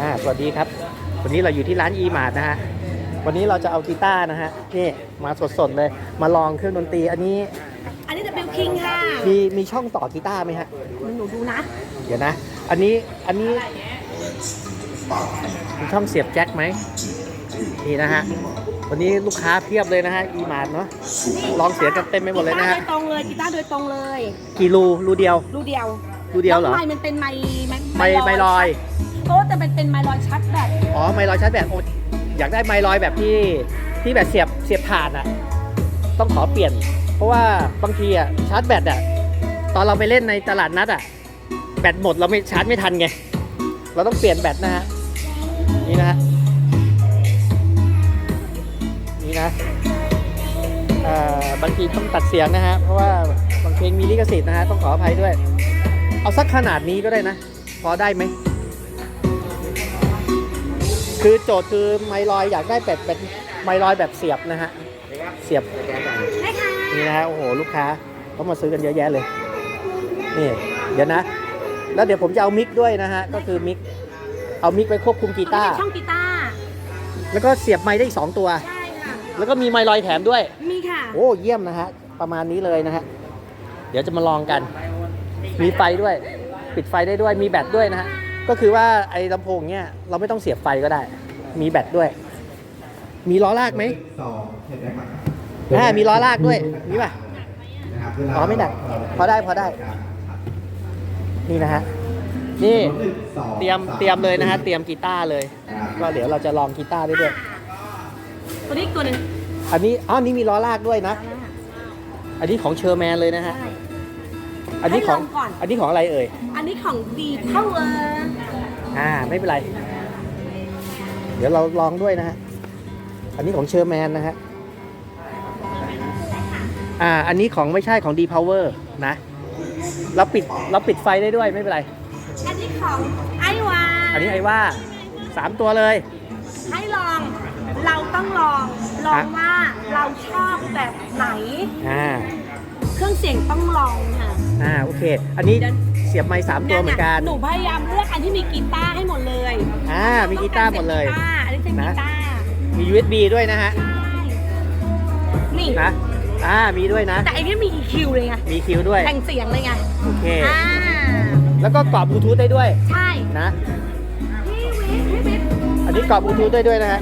อ่าสวัสดีครับ วันนี้เราอยู่ที่ร้าน e m a r t นะฮะ วันนี้เราจะเอากีตาร์นะฮะ นี่มาสดๆเลย มาลองเครื่องดนตรี อันนี้ อันนี้จะเป็นคิงค่ะ มีมีช่องต่อกีตาร์ไหมฮะหนูดูนะ เดี๋ยวนะ อันนี้ อันนี้ มีช่องเสียบแจ็คไหมนี่นะฮะ วันนี้ลูกค้าเพียบเลยนะฮะ e m a r t เนาะ ลองเสียงกันเต็มไปหมดเลยนะฮะ กีตาร์โดยตรงเลย กีตาร์โดยตรงเลย กี่รูรูเดียว รูเดียว รูเดียวเหรอแล้ไมค์มันเป็นไมค์ไมค์ไม่ไม่ลอย โอ้แต่มันเป็นไมลอยชัดแบบอ๋อไมลอยชาร์จแบตโอ้อยากได้ไมลอยแบบที่ที่แบบเสียบเสียบถ่านอะต้องขอเปลี่ยน เพราะว่าบางทีอะชาร์จแบตอะตอนเราไปเล่นในตลาดนัดอะแบตหมดเราไม่ชาร์จไม่ทันไง เราต้องเปลี่ยนแบตนะฮะนี่นะฮะนี่นะอ่อบางทีต้องตัดเสียงนะฮะเพราะว่าบางเพลงมีลิขสิทธิ์นะฮะต้องขออภัยด้วย เอาสักขนาดนี้ก็ได้นะ พอได้ไหม คือโจทย์คือไมลอยอยากได้แบบแบบไมลอยแบบเสียบนะฮะ เสียบได้ค่ะนี่นะฮะโอ้โหลูกค้าเขามาซื้อกันเยอะแยะเลย นี่เดี๋ยวนะ แล้วเดี๋ยวผมจะเอามิกด้วยนะฮะ ก็คือมิก เอามิกไปควบคุมกีตาร์ช่องกีตาร์แล้วก็เสียบไม้ได้อีกสองตัว ใช่ค่ะ แล้วก็มีไมลอยแถมด้วย มีค่ะ โอ้เยี่ยมนะฮะ ประมาณนี้เลยนะฮะ เดี๋ยวจะมาลองกัน มีไฟด้วย ปิดไฟได้ด้วย มีแบตด้วยนะฮะ ก็คือว่าไอ้ลำโพงเนี้ยเราไม่ต้องเสียบไฟก็ได้ มีแบตด้วย มีล้อลากไหมสองเห็นไหมครับอ่ามีล้อลากด้วยมีป่ะนะครับอ๋อไม่หนักพอได้พอได้ นี่นะฮะนี่เตรียมเตรียมเลยนะฮะเตรียมกีตาร์เลยก็เดี๋ยวเราจะลองกีตาร์ได้ด้วยตัวนี้อีกตัวหนึ่งอันนี้อ๋อนี่มีล้อลากด้วยนะ อันนี้ของเชอร์แมนเลยนะฮะใช่ อันนี้ของ ให้ลองก่อนอันนี้ของอะไรเอ่ย อันนี้ของดีเท่าเอออ่า ไม่เป็นไร เดี๋ยวเราลองด้วยนะฮะ อันนี้ของเชอร์แมนนะฮะ อ่า อันนี้ของไม่ใช่ของ D Power นะ เราปิด เราปิดไฟได้ด้วยไม่เป็นไร อันนี้ของไอวาอันนี้ไอ้ว่าสามตัวเลย ให้ลอง เราต้องลอง ลองว่าเราชอบแบบไหน อ่า เครื่องเสียงต้องลองค่ะอ่าโอเค อันนี้เสียบไม้สามตัวเหมือนกันหนูพยายามเลือกอันที่มีกีตาร์ให้หมดเลยอ่ามีกีตาร์หมดเลยกีตาร์อันนี้เป็นกีนะตาร์มี USB ด้วยนะฮะใช่นี่นะอ่ามีด้วยนะ แต่อันนี้มี EQ เลยไงมีคิวด้วยแต่งเสียงเลยไงโอเคอ่าแล้วก็กรอบบลูทูธได้ด้วย ใช่นะพี่วิทย์พี่วิทย์อันนี้กรอบบลูทูธได้ด้วยนะฮะ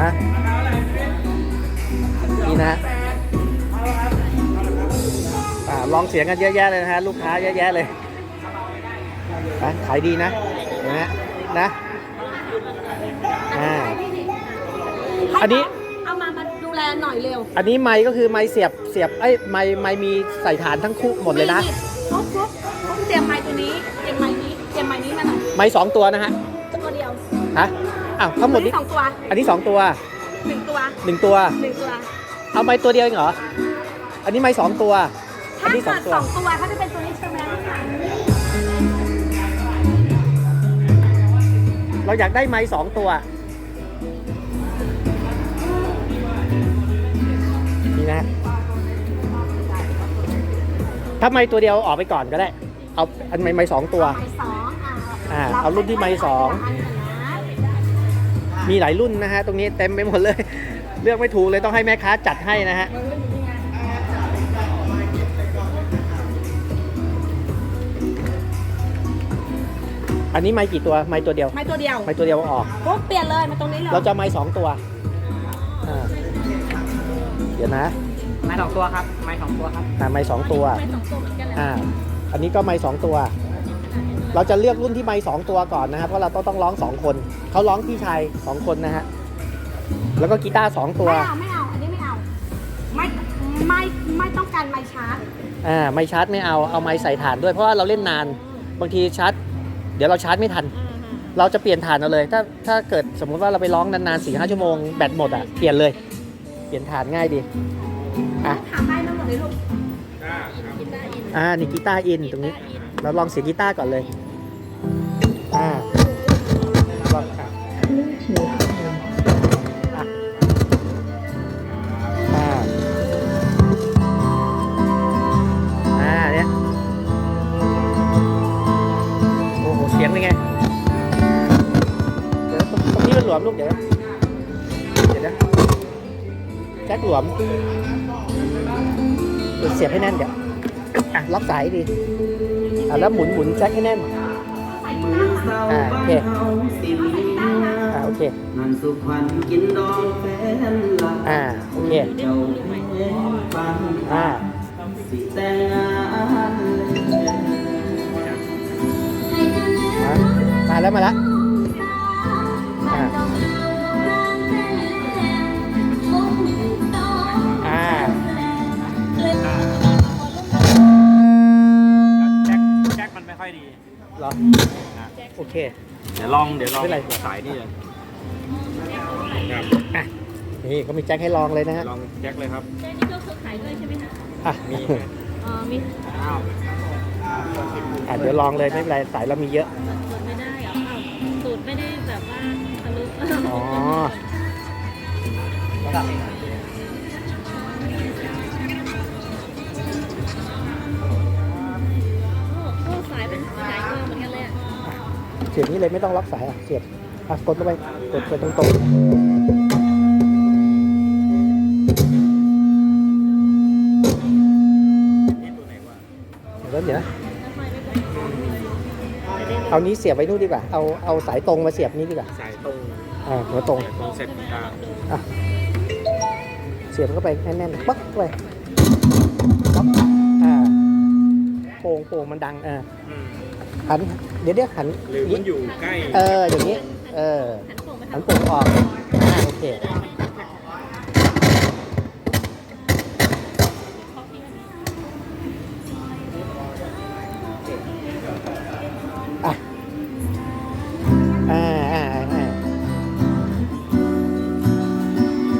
นะ นี่นะฮะอ่าลองเสียงกันเยอะแยะเลยนะฮะลูกค้าเยอะแยะเลยนะขายดีนะเห็นไหมนะอ่าอันนี้เอามามาดูแลหน่อยเร็ว อันนี้ไม้ก็คือไม้เสียบเสียบไอ้ยไม้ไม้มีใส่ฐานทั้งคู่หมดเลยนะฟุ๊บฟุ๊บฟุ๊บเตรียมไม้ตัวนี้เตรียมไม้นี้เตรียมไม้นี้มาหน่อยไม้สองตัวนะฮะตัวเดียวฮะอ้าวทั้งหมดนี้สองตัว อันนี้สองตัวหนึ่งตัวหนึ่งตัวหนึ่งตัว เอาไม้ตัวเดียวเองเหรอ อันนี้ไม้สองตัว อัถ้านนี้สอเกิงดตัว สองตัวเขาจะเป็นตัวนี้ใช่ไหมเราอยากได้ไม้สองตัว นี่นะ ถ้าไม้ตัวเดียวออกไปก่อนก็ได้ เอาอันไม้ไม้สองตัว ไม้สองอะอ่าเอารุ่นที่ไม้สอง มีหลายรุ่นนะฮะ ตรงนี้เต็มไปหมดเลย เลือกไม่ถูกเลยต้องให้แม่ค้าจัดให้นะฮะอันนี้ไม้กี่ตัวไม้ตัวเดียวไม้ตัวเดียวไม้ตัวเดียวเอาออกปุ๊บเปลี่ยนเลยมาตรงนี้เลยเราจะเอาไม้สองตัวอ่าเดี๋ยวนะไม้สองตัวครับไม้สองตัวครับอ่าไม้สองตัวไม้สองตัวเหมือนกันแหละอ่าอันนี้ก็ไม้สองตัว เราจะเลือกรุ่นที่ไม้สองตัวก่อนนะครับเพราะเราต้องต้องร้องสองคนเขาร้องพี่ชายสองคนนะฮะ แล้วก็กีตาร์สองตัว ไม่เอาไม่เอาอันนี้ไม่เอา ไม่ไม่ไม่ต้องการไม้ชาร์จอ่าไม้ชาร์จไม่เอาเอาไม้ใส่ฐานด้วยเพราะว่าเราเล่นนานบางทีชาร์จ เดี๋ยวเราชาร์จไม่ทัน เราจะเปลี่ยนฐานเอาเลย ถ้าถ้าเกิดสมมุติว่าเราไปร้องนานๆสี่ห้าชั่วโมงแบตหมดอะเปลี่ยนเลยเปลี่ยนฐานง่ายดีอะถามไม้มาหมดเลยลูกอ่านี่กีตาร์อินตรงนี้ เราลองเสียงกีตาร์ก่อนเลยอ่า สียงเป็นไง เดี๋ยวตรงตรงนี้มันหลวมลูกเดี๋ยวนะเดี๋ยวนะแจ็คหลวมเดี๋ยวเสียบให้แน่นเดี๋ยวอะล็อกสายดีอะแล้วหมุนหมุนแจ็คให้แน่น อ่าโอเค อ่าโอเค อ่าโอเค อ่า แล้วมาแล้วอ่าอ่าแจ็คแจ็คมันไม่ค่อยดี เหรอ โอเค เดี๋ยวลองเดี๋ยวลองไม่เป็นไร สายนี่เลยครับอะนี่ก็มีแจ็คให้ลองเลยนะฮะลองแจ็คเลยครับแจ้นี่ก็คือขายด้วยใช่ไหมคะอะมีอ๋อมีอ้าวอะเดี๋ยวลองเลยไม่เป็นไรสายเรามีเยอะสูตรไม่ได้เหรออ้าวสูตร ไม่ได้แบบว่าทะลุอ๋อ โอ้สายเป็นสายเกลือเหมือนกันเลยอะเสียบนี้เลยไม่ต้องล็อกสายอะเสียบอะกดลงไปกดไปตรงๆเดี๋ยวเดี๋ยวนะ แล้วไฟไม่กด จะได้เอานี้เสียบไว้นู่นดีกว่า เอาเอาสายตรงมาเสียบนี้ดีกว่าสายตรงอ่าหัวตรงสายตรงเสร็จกลางอะเสียบเข้าไปแน่นๆปักเข้าไปปักอ่าโป่งโป่งมันดังอ่าอืมหัน เดี๋ยวเดี๋ยวหันหรือมันอยู่ใกล้ เอออย่างนี้ เออ หันโป่งไปหัทานงโป่งออกอ่าโอเคอะ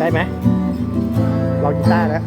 ได้ไหมลองกีตาร์แล้ว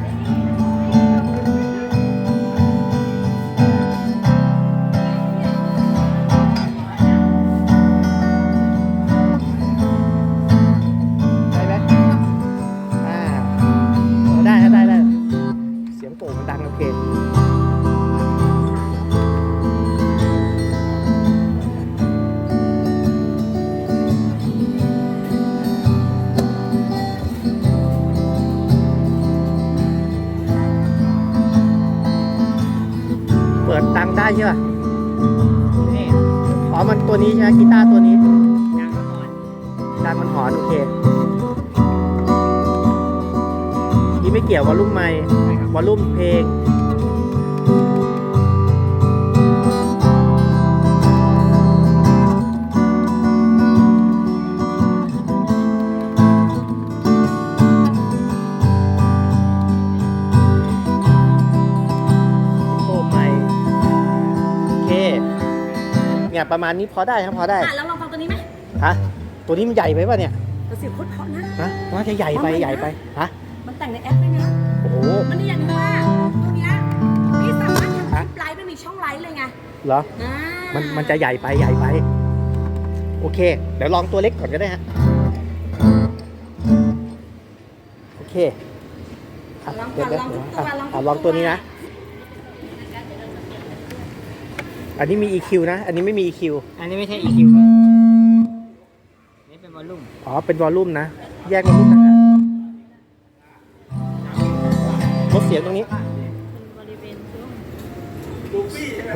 ใช่ป่ะนี่อ๋อมันตัวนี้ใช่ไหมกีตาร์ตัวนี้ยางก็อ่อนดังมันหอนโอเคนี่ไม่เกี่ยววอลลุ่มไมค์ใช่ครับวอลลุ่มเพลง เนี่ยประมาณนี้พอได้ครับพอได้อะแล้วลองฟังตัวนี้ไหมฮะตัวนี้มันใหญ่ไปป่ะเนี่ยแต่เสียงโคตรเพราะนะฮะน่าจะใหญ่ไปใหญ่ไปฮะมันแต่งในแอปด้วยนะโอ้โหมันนี่อย่างหนึงว่าตัวเนี้ยพี่สามารถทำคลิปไลฟ์ไม่มีช่องไลฟ์เลยไงเหรออ่ามันมันจะใหญ่ไปใหญ่ไป โอเค เดี๋ยวลองตัวเล็กก่อนก็ได้ฮะโอเคอะลองเดี๋ก่ยอวนเดี๋ยวลองทุกตัวอะลองทุกอะลองตัวนี้นะ อันนี้มี EQ นะ อันนี้ไม่มี EQ อันนี้ไม่ใช่ EQ นี่เป็นวอลลุ่มอ๋อ เป็นวอลลุ่มนะ แยกวอลลุ่มนะฮะลดเสียงตรงนี้บริเวณช่วง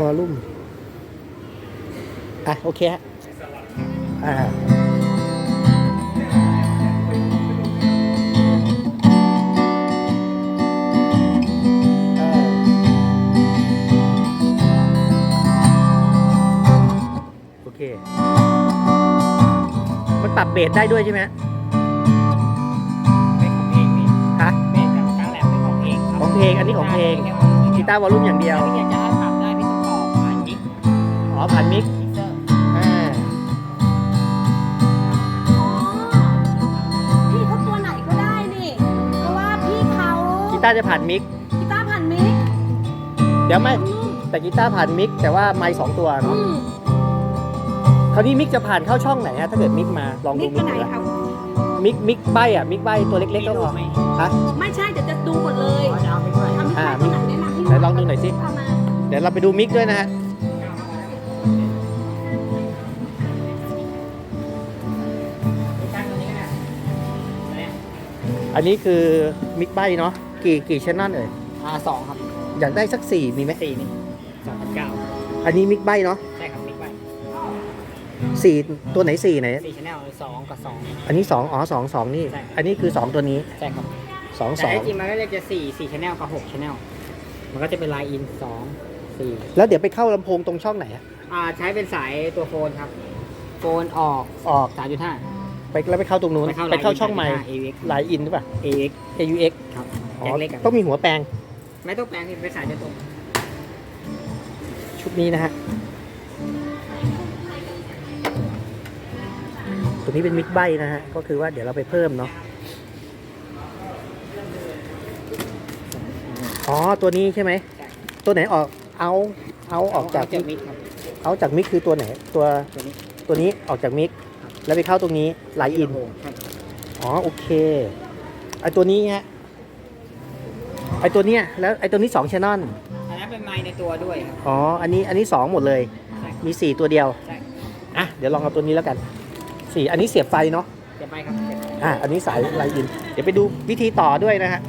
วอลลุ่ม อะ โอเคฮะอ่า มันปรับเบสได้ด้วยใช่ไหมเป็นของเพลงนี่ฮะเบสกับกลางแหลมเป็นของเพลงครับของเพลงอันนี้ของเพลงกีตาร์วอลลุ่มอย่างเดียวถ้าพี่อยากจะให้ปรับได้พี่ต้องต่อผ่านมิกอ๋อผ่านมิกมิกเซอร์อ่าอ๋อพี่เขาตัวไหนก็ได้นี่ เพราะว่าพี่เขากีตาร์จะผ่านมิกกีตาร์ผ่านมิกเดี๋ยวไม่นุ่มแต่กีตาร์ผ่านมิกแต่ว่าไมค์สองตัวอืเนาะม คราวนี้มิกจะผ่านเข้าช่องไหนฮะถ้าเกิดมิกมาลองดูมิกไหนครับมิกมิกใบอะมิกใบตัวเล็กๆก็พอฮะไม่ใช่เดี๋ยวจะดูหมดเลยเอามิกไปไหนแนะนำที่ไหนลองดูหน่อยสิเดี๋ยวเราไปดูมิกด้วยนะฮะอันนี้คือมิกใบเนาะกี่กี่ชั้นนั่นเอ่ยอาสองครับ อยากได้สักสี่มีไหมสี่นี่สองพันเก้าอันนี้มิกใบเนาะ สี่ตัวไหนสี่ไหน สี่ชแนลสองกับสอง อันนี้สองอ๋อสองสองนี่ ใช่ อันนี้คือสองตัวนี้ใช่ครับสองสแต่องที่จริงมันก็เลยจะสี่สี่ชแนลกับหกชแนลมันก็จะเป็นไลน์อินสองสี่แล้วเดี๋ยวไปเข้าลำโพงตรงช่องไหนอะอ่าใช้เป็นสายตัวโฟนครับ โฟนออกออกสามจุดห้าไปแล้วไปเข้าตรงนู้นไปเข้าไปเข้าช่องใหม่ AUX ไลน์อินหรือเปล่า AUX AUX ครับอ๋อแจ็คเล็กอะต้องมีหัวแปลงไม่ต้องแปลงที่เป็นสายจะตรงชุดนี้นะฮะ ตัวนี้เป็นมิกไบนะฮะ ก็คือว่าเดี๋ยวเราไปเพิ่มเนาะ อ๋อ ตัวนี้ใช่ไหม ตัวไหนออก เอา เอาออกจากจากมิกครับ เอาจากมิกคือตัวไหน ตัว ตัวนี้ ตัวนี้ออกจากมิก แล้วไปเข้าตรงนี้ไลน์อินใช่อ๋อ โอเค ไอตัวนี้ฮะ ไอตัวเนี้ย แล้วไอตัวนี้สองชแนลอันนั้นเป็นไมค์ในตัวด้วยครับ อ๋อ อันนี้ อันนี้สองหมดเลยใช่มีสี่ตัวเดียวใช่อะ เดี๋ยวลองเอาตัวนี้แล้วกัน สี่อันนี้เสียบไฟเนาะเดี๋ยวไปครับเดี๋ยวไปอะอันนี้สายไลน์อิน เดี๋ยวไปดูวิธีต่อด้วยนะฮะ